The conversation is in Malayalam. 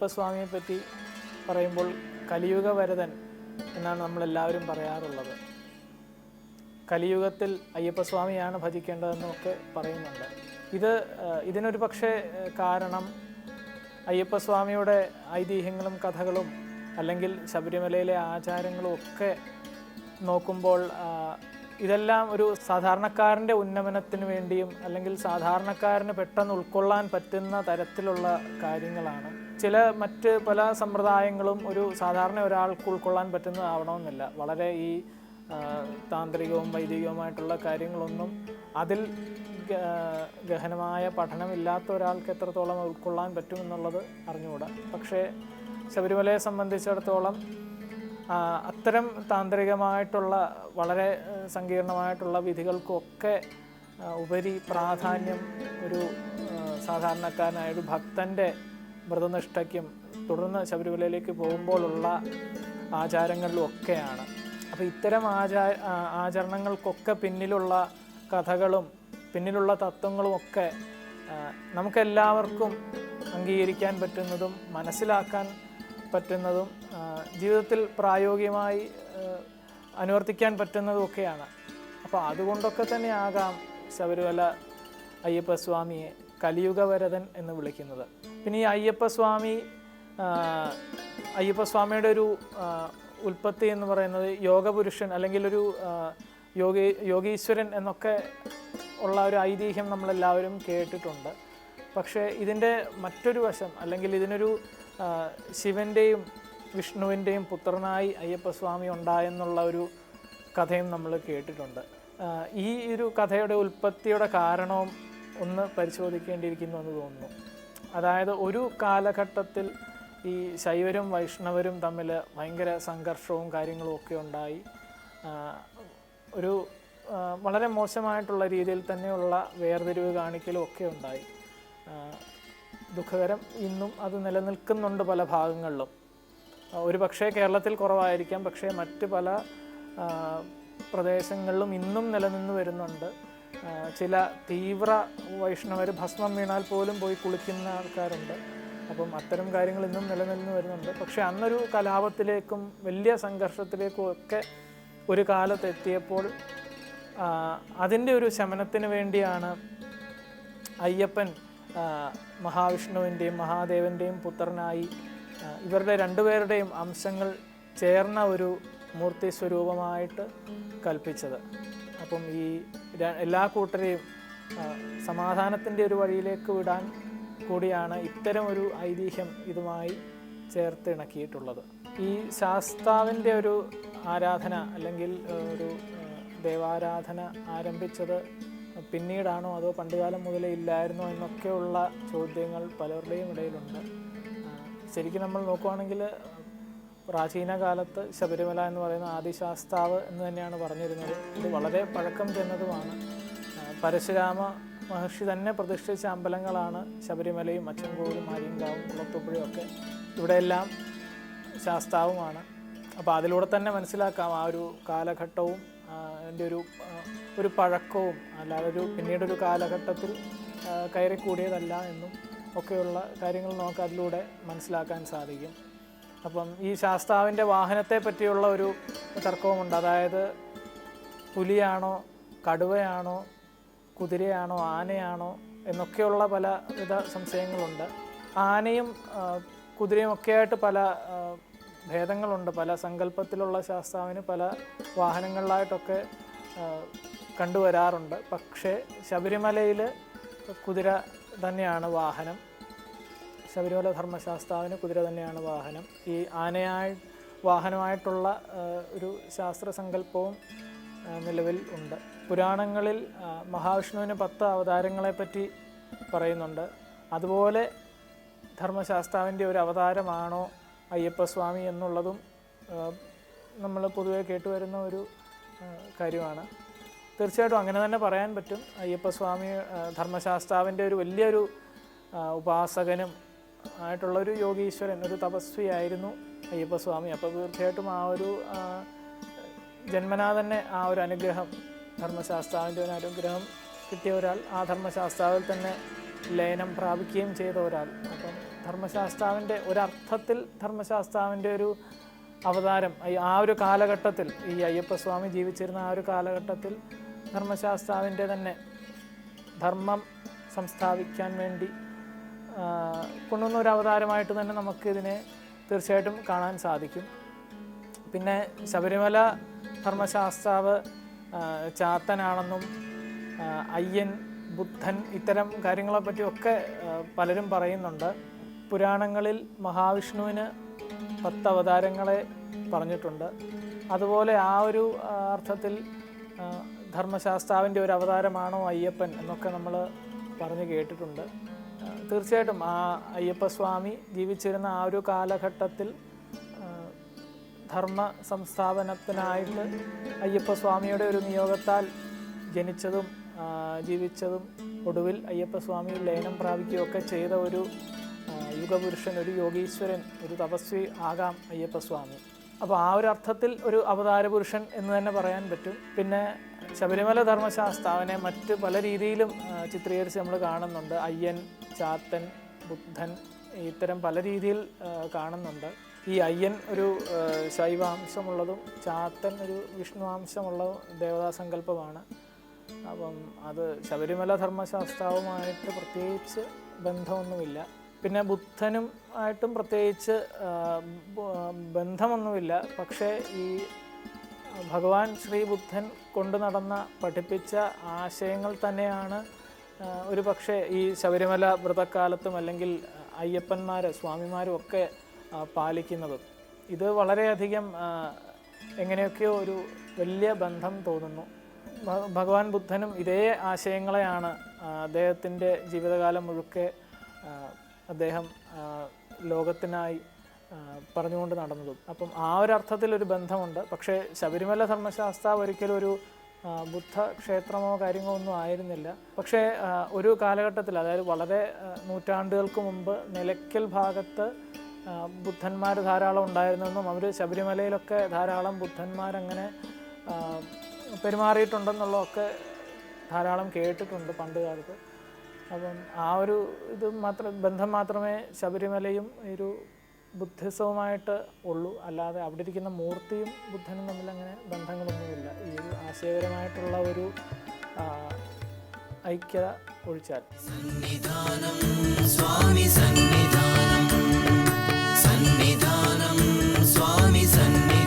അയ്യപ്പസ്വാമിയെ പറ്റി പറയുമ്പോൾ കലിയുഗ വരതൻ എന്നാണ് നമ്മളെല്ലാവരും പറയാറുള്ളത്. കലിയുഗത്തിൽ അയ്യപ്പസ്വാമിയാണ് ഭജിക്കേണ്ടതെന്നൊക്കെ പറയുന്നുണ്ട്. ഇത് ഇതിനൊരു പക്ഷേ കാരണം അയ്യപ്പസ്വാമിയുടെ ഐതിഹ്യങ്ങളും കഥകളും അല്ലെങ്കിൽ ശബരിമലയിലെ ആചാരങ്ങളും ഒക്കെ നോക്കുമ്പോൾ ഇതെല്ലാം ഒരു സാധാരണക്കാരന്റെ ഉന്നമനത്തിന് വേണ്ടിയും അല്ലെങ്കിൽ സാധാരണക്കാരന് പെട്ടെന്ന് ഉൾക്കൊള്ളാൻ പറ്റുന്ന തരത്തിലുള്ള കാര്യങ്ങളാണ്. ചില മറ്റ് പല സമ്പ്രദായങ്ങളും ഒരു സാധാരണ ഒരാൾക്ക് ഉൾക്കൊള്ളാൻ പറ്റുന്നതാവണമെന്നില്ല. വളരെ ഈ താന്ത്രികവും വൈദികവുമായിട്ടുള്ള കാര്യങ്ങളൊന്നും അതിൽ ഗഹനമായ പഠനമില്ലാത്ത ഒരാൾക്ക് എത്രത്തോളം ഉൾക്കൊള്ളാൻ പറ്റുമെന്നുള്ളത് അറിഞ്ഞുകൂടാ. പക്ഷേ ശബരിമലയെ സംബന്ധിച്ചിടത്തോളം അത്തരം താന്ത്രികമായിട്ടുള്ള വളരെ സങ്കീർണമായിട്ടുള്ള വിധികൾക്കൊക്കെ ഉപരി പ്രാധാന്യം ഒരു സാധാരണക്കാരനായ ഒരു ഭക്തന്റെ വ്രതനിഷ്ഠയ്ക്കും തുടർന്ന് ശബരിമലയിലേക്ക് പോകുമ്പോഴുള്ള ആചാരങ്ങളിലും ഒക്കെയാണ് അപ്പോൾ ഇത്തരം ആചാ ആചരണങ്ങൾക്കൊക്കെ പിന്നിലുള്ള കഥകളും പിന്നിലുള്ള തത്വങ്ങളും ഒക്കെ നമുക്കെല്ലാവർക്കും അംഗീകരിക്കാൻ പറ്റുന്നതും മനസ്സിലാക്കാൻ പറ്റുന്നതും ജീവിതത്തിൽ പ്രായോഗികമായി അനുവർത്തിക്കാൻ പറ്റുന്നതും ഒക്കെയാണ് അപ്പോൾ അതുകൊണ്ടൊക്കെ തന്നെ ആകാം ശബരിമല അയ്യപ്പസ്വാമിയെ കലിയുഗവരതൻ എന്ന് വിളിക്കുന്നത്. പിന്നെ ഈ അയ്യപ്പസ്വാമി അയ്യപ്പസ്വാമിയുടെ ഒരു ഉൽപ്പത്തി എന്ന് പറയുന്നത് യോഗപുരുഷൻ അല്ലെങ്കിൽ ഒരു യോഗി യോഗീശ്വരൻ എന്നൊക്കെ ഉള്ള ഒരു ഐതിഹ്യം നമ്മളെല്ലാവരും കേട്ടിട്ടുണ്ട്. പക്ഷേ ഇതിന്റെ മറ്റൊരു വശം അല്ലെങ്കിൽ ഇതിനൊരു ശിവന്റെയും വിഷ്ണുവിന്റെയും പുത്രനായി അയ്യപ്പസ്വാമി ഉണ്ടായെന്നുള്ള ഒരു കഥയും നമ്മൾ കേട്ടിട്ടുണ്ട്. ഈ ഒരു കഥയുടെ ഉൽപ്പത്തിയുടെ കാരണവും ഒന്ന് പരിശോധിക്കേണ്ടിയിരിക്കുന്നു എന്ന് തോന്നുന്നു. അതായത് ഒരു കാലഘട്ടത്തിൽ ഈ ശൈവരും വൈഷ്ണവരും തമ്മിൽ ഭയങ്കര സംഘർഷവും കാര്യങ്ങളും ഒക്കെ ഉണ്ടായി. ഒരു വളരെ മോശമായിട്ടുള്ള രീതിയിൽ തന്നെയുള്ള വേർതിരിവ് കാണിക്കലും ഒക്കെ ഉണ്ടായി. ദുഃഖകരം ഇന്നും അത് നിലനിൽക്കുന്നുണ്ട് പല ഭാഗങ്ങളിലും. ഒരു പക്ഷേ കേരളത്തിൽ കുറവായിരിക്കാം പക്ഷേ മറ്റ് പല പ്രദേശങ്ങളിലും ഇന്നും നിലനിന്ന് വരുന്നുണ്ട്. ചില തീവ്ര വൈഷ്ണവർ ഭസ്മം വീണാൽ പോലും പോയി കുളിക്കുന്ന ആൾക്കാരുണ്ട്. അപ്പം അത്തരം കാര്യങ്ങൾ ഇന്നും നിലനിന്ന് വരുന്നുണ്ട്. പക്ഷേ അന്നൊരു കലാപത്തിലേക്കും വലിയ സംഘർഷത്തിലേക്കും ഒക്കെ ഒരു കാലത്ത് എത്തിയപ്പോൾ അതിന്റെ ഒരു ശമനത്തിന് വേണ്ടിയാണ് അയ്യപ്പൻ മഹാവിഷ്ണുവിന്റെയും മഹാദേവന്റെയും പുത്രനായി ഇവരുടെ രണ്ടുപേരുടെയും അംശങ്ങൾ ചേർന്ന ഒരു മൂർത്തി സ്വരൂപമായിട്ട് കൽപ്പിച്ചത്. അപ്പം ഈ എല്ലാ കൂട്ടരെയും സമാധാനത്തിന്റെ ഒരു വഴിയിലേക്ക് വിടാൻ കൂടിയാണ് ഇത്തരം ഒരു ഐതിഹ്യം ഇതുമായി ചേർത്ത് ഇണക്കിയിട്ടുള്ളത്. ഈ ശാസ്താവിന്റെ ഒരു ആരാധന അല്ലെങ്കിൽ ഒരു ദേവാരാധന ആരംഭിച്ചത് പിന്നീടാണോ അതോ പണ്ടുകാലം മുതലേ ഇല്ലായിരുന്നോ എന്നൊക്കെയുള്ള ചോദ്യങ്ങൾ പലരുടെയും ഇടയിലുണ്ട്. ശരിക്കും നമ്മൾ നോക്കുവാണെങ്കിൽ പ്രാചീന കാലത്ത് ശബരിമല എന്ന് പറയുന്ന ആദിശാസ്താവ് എന്ന് തന്നെയാണ് പറഞ്ഞിരുന്നത്. ഇത് വളരെ പഴക്കം ചെന്നതുമാണ്. പരശുരാമ മഹർഷി തന്നെ പ്രതിഷ്ഠിച്ച അമ്പലങ്ങളാണ് ശബരിമലയും അച്ചൻകോവിലും ആര്യങ്കാവും കുളത്തുപ്പുഴയും ഒക്കെ ഇവിടെയെല്ലാം ശാസ്താവുമാണ്. അപ്പോൾ അതിലൂടെ തന്നെ മനസ്സിലാക്കാം ആ ഒരു കാലഘട്ടവും അതിന്റെ ഒരു ഒരു പഴക്കവും അല്ലാതെ ഒരു പിന്നീടൊരു കാലഘട്ടത്തിൽ കയറിക്കൂടിയതല്ല എന്നും ഒക്കെയുള്ള കാര്യങ്ങൾ നമുക്ക് അതിലൂടെ മനസ്സിലാക്കാൻ സാധിക്കും. അപ്പം ഈ ശാസ്താവിന്റെ വാഹനത്തെ പറ്റിയുള്ള ഒരു തർക്കവുമുണ്ട്. അതായത് പുലിയാണോ കടുവയാണോ കുതിരയാണോ ആനയാണോ എന്നൊക്കെയുള്ള പല വിധ സംശയങ്ങളുണ്ട്. ആനയും കുതിരയും ഒക്കെയായിട്ട് പല ഭേദങ്ങളുണ്ട്. പല സങ്കല്പത്തിലുള്ള ശാസ്താവിന് പല വാഹനങ്ങളിലായിട്ടൊക്കെ കണ്ടുവരാറുണ്ട്. പക്ഷേ ശബരിമലയിൽ കുതിര തന്നെയാണ് വാഹനം. ശബരിമല ധർമ്മശാസ്താവിന് കുതിര തന്നെയാണ് വാഹനം. ഈ ആനയായി വാഹനമായിട്ടുള്ള ഒരു ശാസ്ത്ര സങ്കല്പവും നിലവിൽ ഉണ്ട്. പുരാണങ്ങളിൽ മഹാവിഷ്ണുവിന് പത്ത് അവതാരങ്ങളെപ്പറ്റി പറയുന്നുണ്ട്. അതുപോലെ ധർമ്മശാസ്താവിന്റെ ഒരു അവതാരമാണോ അയ്യപ്പസ്വാമി എന്നുള്ളതും നമ്മൾ പൊതുവെ കേട്ടുവരുന്ന ഒരു കാര്യമാണ്. തീർച്ചയായിട്ടും അങ്ങനെ തന്നെ പറയാൻ പറ്റും. അയ്യപ്പസ്വാമി ധർമ്മശാസ്താവിന്റെ ഒരു വലിയൊരു ഉപാസകനും ആയിട്ടുള്ള ഒരു യോഗീശ്വരൻ ഒരു തപസ്വിയായിരുന്നു അയ്യപ്പസ്വാമി. അപ്പോൾ തീർച്ചയായിട്ടും ആ ഒരു ജന്മനാ തന്നെ ആ ഒരു അനുഗ്രഹം ധർമ്മശാസ്താവിന്റെ ഒരു അനുഗ്രഹം കിട്ടിയ ഒരാൾ ആ ധർമ്മശാസ്താവിൽ തന്നെ ലയനം പ്രാപിക്കുകയും ചെയ്ത ഒരാൾ. അപ്പം ധർമ്മശാസ്താവിന്റെ ഒരർത്ഥത്തിൽ ധർമ്മശാസ്താവിന്റെ ഒരു അവതാരം ആ ഒരു കാലഘട്ടത്തിൽ ഈ അയ്യപ്പസ്വാമി ജീവിച്ചിരുന്ന ആ ഒരു കാലഘട്ടത്തിൽ ധർമ്മശാസ്താവിന്റെ തന്നെ ധർമ്മം സംസ്ഥാപിക്കാൻ വേണ്ടി കൊണ്ടുവന്ന ഒരു അവതാരമായിട്ട് തന്നെ നമുക്ക് ഇതിനെ തീർച്ചയായിട്ടും കാണാൻ സാധിക്കും. പിന്നെ ശബരിമല ധർമ്മശാസ്താവ് ആ, ചാത്തനാണെന്നും അയ്യൻ ബുദ്ധൻ ഇത്തരം കാര്യങ്ങളെ പറ്റിയൊക്കെ പലരും പറയുന്നുണ്ട്. പുരാണങ്ങളിൽ മഹാവിഷ്ണുവിന് പത്ത് അവതാരങ്ങളെ പറഞ്ഞിട്ടുണ്ട്. അതുപോലെ ആ ഒരു അർത്ഥത്തിൽ ധർമ്മശാസ്ത്രാവിന്റെ ഒരു അവതാരമാണോ അയ്യപ്പൻ എന്നൊക്കെ നമ്മൾ പറഞ്ഞു കേട്ടിട്ടുണ്ട്. തീർച്ചയായിട്ടും ആ അയ്യപ്പസ്വാമി ജീവിച്ചിരുന്ന ആ ഒരു കാലഘട്ടത്തിൽ ധർമ്മ സംസ്ഥാപനത്തിനായിട്ട് അയ്യപ്പസ്വാമിയുടെ ഒരു നിയോഗത്താൽ ജനിച്ചതും ജീവിച്ചതും ഒടുവിൽ അയ്യപ്പസ്വാമി ലയനം പ്രാപിക്കുകയൊക്കെ ചെയ്ത ഒരു യുഗപുരുഷൻ ഒരു യോഗീശ്വരൻ ഒരു തപസ്വി ആകാം അയ്യപ്പസ്വാമി. അപ്പോൾ ആ ഒരു അർത്ഥത്തിൽ ഒരു അവതാര പുരുഷൻ എന്ന് തന്നെ പറയാൻ പറ്റും. പിന്നെ ശബരിമല ധർമ്മശാസ്താവിനെ മറ്റ് പല രീതിയിലും ചിത്രീകരിച്ച് നമ്മൾ കാണുന്നുണ്ട്. അയ്യൻ ചാത്തൻ ബുദ്ധൻ ഇത്തരം പല രീതിയിൽ കാണുന്നുണ്ട്. ഈ അയ്യൻ ഒരു ശൈവാംശമുള്ളതും ചാത്തൻ ഒരു വിഷ്ണുവാംശമുള്ള ദേവതാസങ്കല്പമാണ്. അപ്പം അത് ശബരിമല ധർമ്മശാസ്താവുമായിട്ട് പ്രത്യേകിച്ച് ബന്ധമൊന്നുമില്ല. പിന്നെ ബുദ്ധനും ആയിട്ടും പ്രത്യേകിച്ച് ബന്ധമൊന്നുമില്ല. പക്ഷേ ഈ ഭഗവാൻ ശ്രീ ബുദ്ധൻ കൊണ്ടു നടന്ന പഠിപ്പിച്ച ആശയങ്ങൾ തന്നെയാണ് ഒരു പക്ഷേ ഈ ശബരിമല വ്രതക്കാലത്തും അല്ലെങ്കിൽ അയ്യപ്പന്മാർ സ്വാമിമാരും ഒക്കെ പാലിക്കുന്നത്. ഇത് വളരെയധികം എങ്ങനെയൊക്കെയോ ഒരു വലിയ ബന്ധം തോന്നുന്നു. ഭഗവാൻ ബുദ്ധനും ഇതേ ആശയങ്ങളെയാണ് അദ്ദേഹത്തിന്റെ ജീവിതകാലം മുഴുക്കെ അദ്ദേഹം ലോകത്തിനായി പറഞ്ഞുകൊണ്ട് നടന്നതും. അപ്പം ആ ഒരു അർത്ഥത്തിൽ ഒരു ബന്ധമുണ്ട്. പക്ഷേ ശബരിമല ധർമ്മശാസ്ത്ര ഒരിക്കലും ഒരു ബുദ്ധ ക്ഷേത്രമോ കാര്യങ്ങളോ ഒന്നും ആയിരുന്നില്ല. പക്ഷേ ഒരു കാലഘട്ടത്തിൽ അതായത് വളരെ നൂറ്റാണ്ടുകൾക്ക് മുമ്പ് നിലയ്ക്കൽ ഭാഗത്ത് ബുദ്ധന്മാർ ധാരാളം ഉണ്ടായിരുന്നെന്നും അവർ ശബരിമലയിലൊക്കെ ധാരാളം ബുദ്ധന്മാരങ്ങനെ പെരുമാറിയിട്ടുണ്ടെന്നുള്ളതൊക്കെ ധാരാളം കേട്ടിട്ടുണ്ട് പണ്ട് കാലത്ത് അപ്പം ആ ഒരു ഇത് മാത്രം ബന്ധം മാത്രമേ ശബരിമലയും ഒരു ബുദ്ധിസവുമായിട്ട് ഉള്ളൂ. അല്ലാതെ അവിടെ ഇരിക്കുന്ന മൂർത്തിയും ബുദ്ധനും തമ്മിൽ അങ്ങനെ ബന്ധങ്ങളൊന്നുമില്ല. ഈ ഒരു ആശയപരമായിട്ടുള്ള ഒരു ഐക്യത ഒഴിച്ചാൽ. സന്നിധാനം സ്വാമി സന്നിധാനം. സന്നിധാനം സ്വാമി സന്നിധാനം